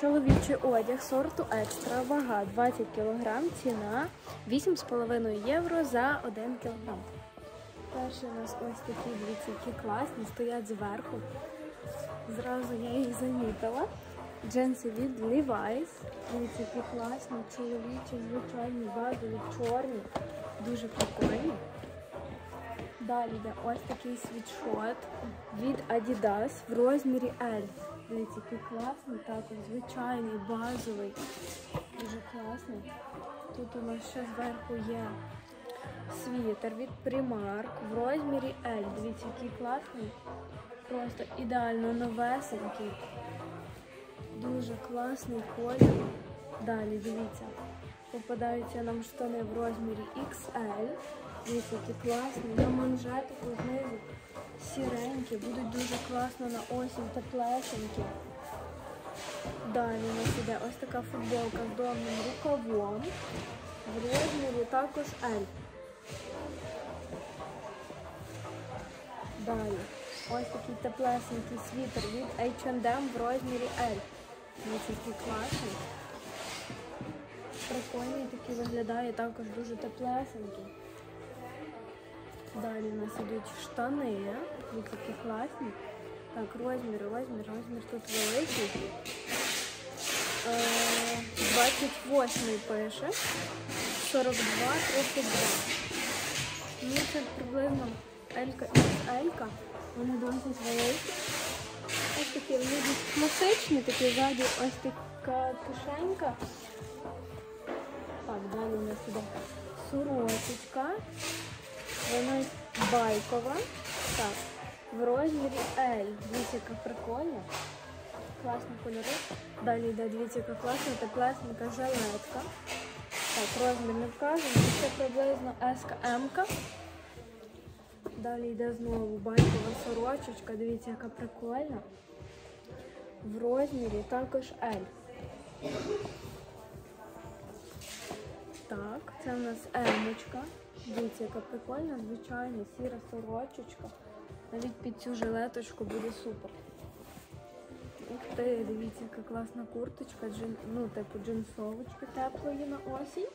Чоловічий одяг сорту екстра, вага 20 кг, ціна 8,5 євро за 1 кг. Перший у нас ось такі дивіться, які класні, стоять зверху. Зразу я їх замітила. Джинси від Levi's. Дивіться, які класні, чоловічі, звичайні, базові, чорні. Дуже прикольні. Далі йде ось такий світшот від Adidas в розмірі L. Дивіться, який класний, також звичайний, базовий. Дуже класний. Тут у нас ще зверху є світер від Primark в розмірі L. Дивіться, який класний. Просто ідеально новесенький. Дуже класний колір. Далі дивіться. Попадаються нам штани в розмірі XL. Дивіться, які класні. На манжетику знизу сіренькі, будуть дуже класно на осінь, теплесенькі. Далі у нас іде ось така футболка з довгим рукавом. В розмірі також L. Далі. Ось такий теплесенький світер від H&M в розмірі L. Дивіться, який класний. Прикольний такий виглядає, також дуже теплесенький. Далі у нас йдуть штани. Дивіться, які класні. Так, розмір, розмір, розмір тут великий. Е, 28 пише. 42, 32. Ну, це приблизно Елька і Елька. Вони досить великі. Ось такі вони десь класичні, такі ззаді ось така кишенька. Так, далі у нас іде сорочечка. Вона байкова. Так, в розмірі L. Дивіться, яка прикольна. Класні кольори. Далі йде, дивіться, яка класна, теплесенька жилетка. Так, розмір не вказаний. Це приблизно S-М. Далі йде знову байкова сорочечка. Дивіться, яка прикольна. В розмірі також L. Так, це у нас емочка. Дивіться, яка прикольна, звичайна, сіра сорочечка. Навіть під цю жилеточку буде супер. Ух ти, дивіться, яка класна курточка, джин, ну, типу джинсовочки теплої на осінь.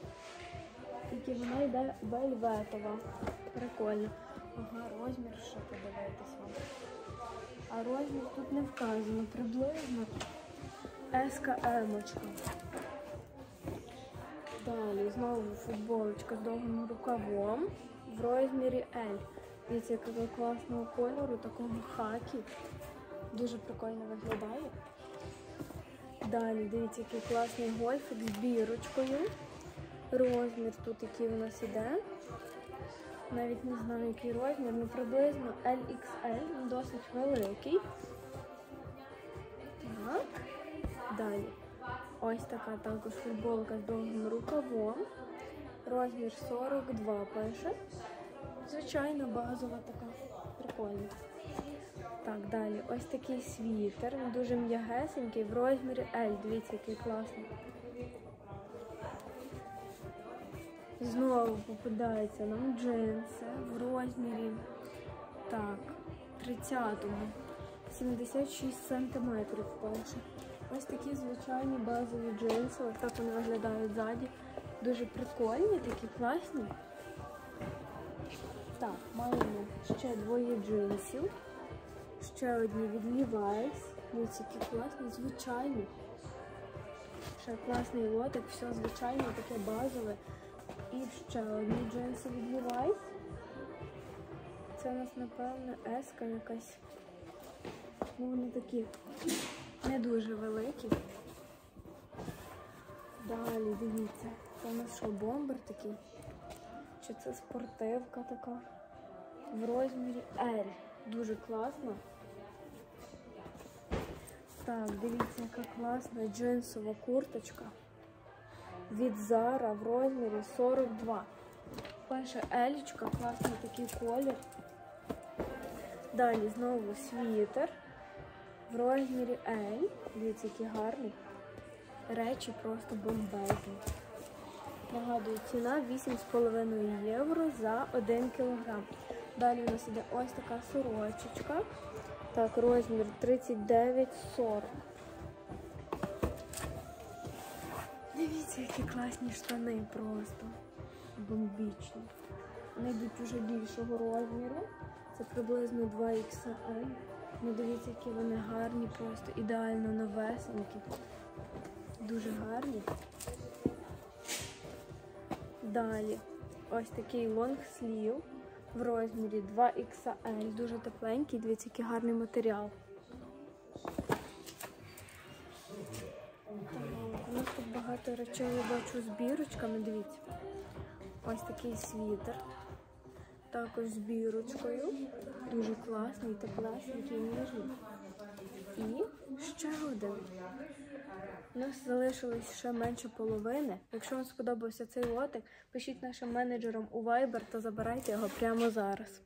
Тільки вона йде вельветова. Прикольно. Ага, розмір ще подивитись вам. А розмір тут не вказано, приблизно СКМ-очка. Далі знову футболочка з довгим рукавом в розмірі L. Дивіться, якого класного кольору, такого хакі. Дуже прикольно виглядає. Далі, дивіться, який класний гольфик з бірочкою. Розмір тут, який у нас іде. Навіть не знаю, який розмір, ну приблизно LXL, він досить великий. Так. Далі. Ось така також футболка з довгим рукавом. Розмір 42 пише. Звичайно, базова така. Прикольна. Так, далі. Ось такий світер. Він дуже м'ягесенький в розмірі L. Дивіться, який класний. Знову попадаються нам джинси в розмірі. Так, 30-му. 76 сантиметрів пише. Ось такі звичайні базові джинси. Ось так вони виглядають ззаді. Дуже прикольні, такі класні. Так, маємо ще двоє джинсів. Ще одні від Levi's. Ось які класні, звичайні. Ще класний лотик, все звичайне, таке базове. І ще одні джинси від Levi's. Це у нас, напевно, еска якась. Ну, вони такі не дуже великі. Далі, дивіться, це у нас що, бомбер такий? Чи це спортивка така? В розмірі L. Дуже класно. Так, дивіться, яка класна джинсова курточка. Від Zara в розмірі 42. Перша елічка, класний такий колір. Далі знову світер в розмірі L. Дивіться, який гарний. Речі просто бомбезні. Нагадую, ціна 8,5 євро за 1 кілограм. Далі у нас іде ось така сорочечка. Так, розмір 39,40. Дивіться, які класні штани просто. Бомбічні. Вони йдуть уже більшого розміру. Це приблизно 2 XL. Ну дивіться, які вони гарні, просто ідеально новесенькі. Дуже гарні. Далі ось такий лонгслів в розмірі 2 XL. Дуже тепленький, дивіться, який гарний матеріал. У нас тут багато речей я бачу з бірочками, дивіться. Ось такий світер. Також з бірочкою. Дуже класний, теплесенький, ніжний. І ще один. У нас залишилось ще менше половини. Якщо вам сподобався цей лотик, пишіть нашим менеджерам у Viber та забирайте його прямо зараз.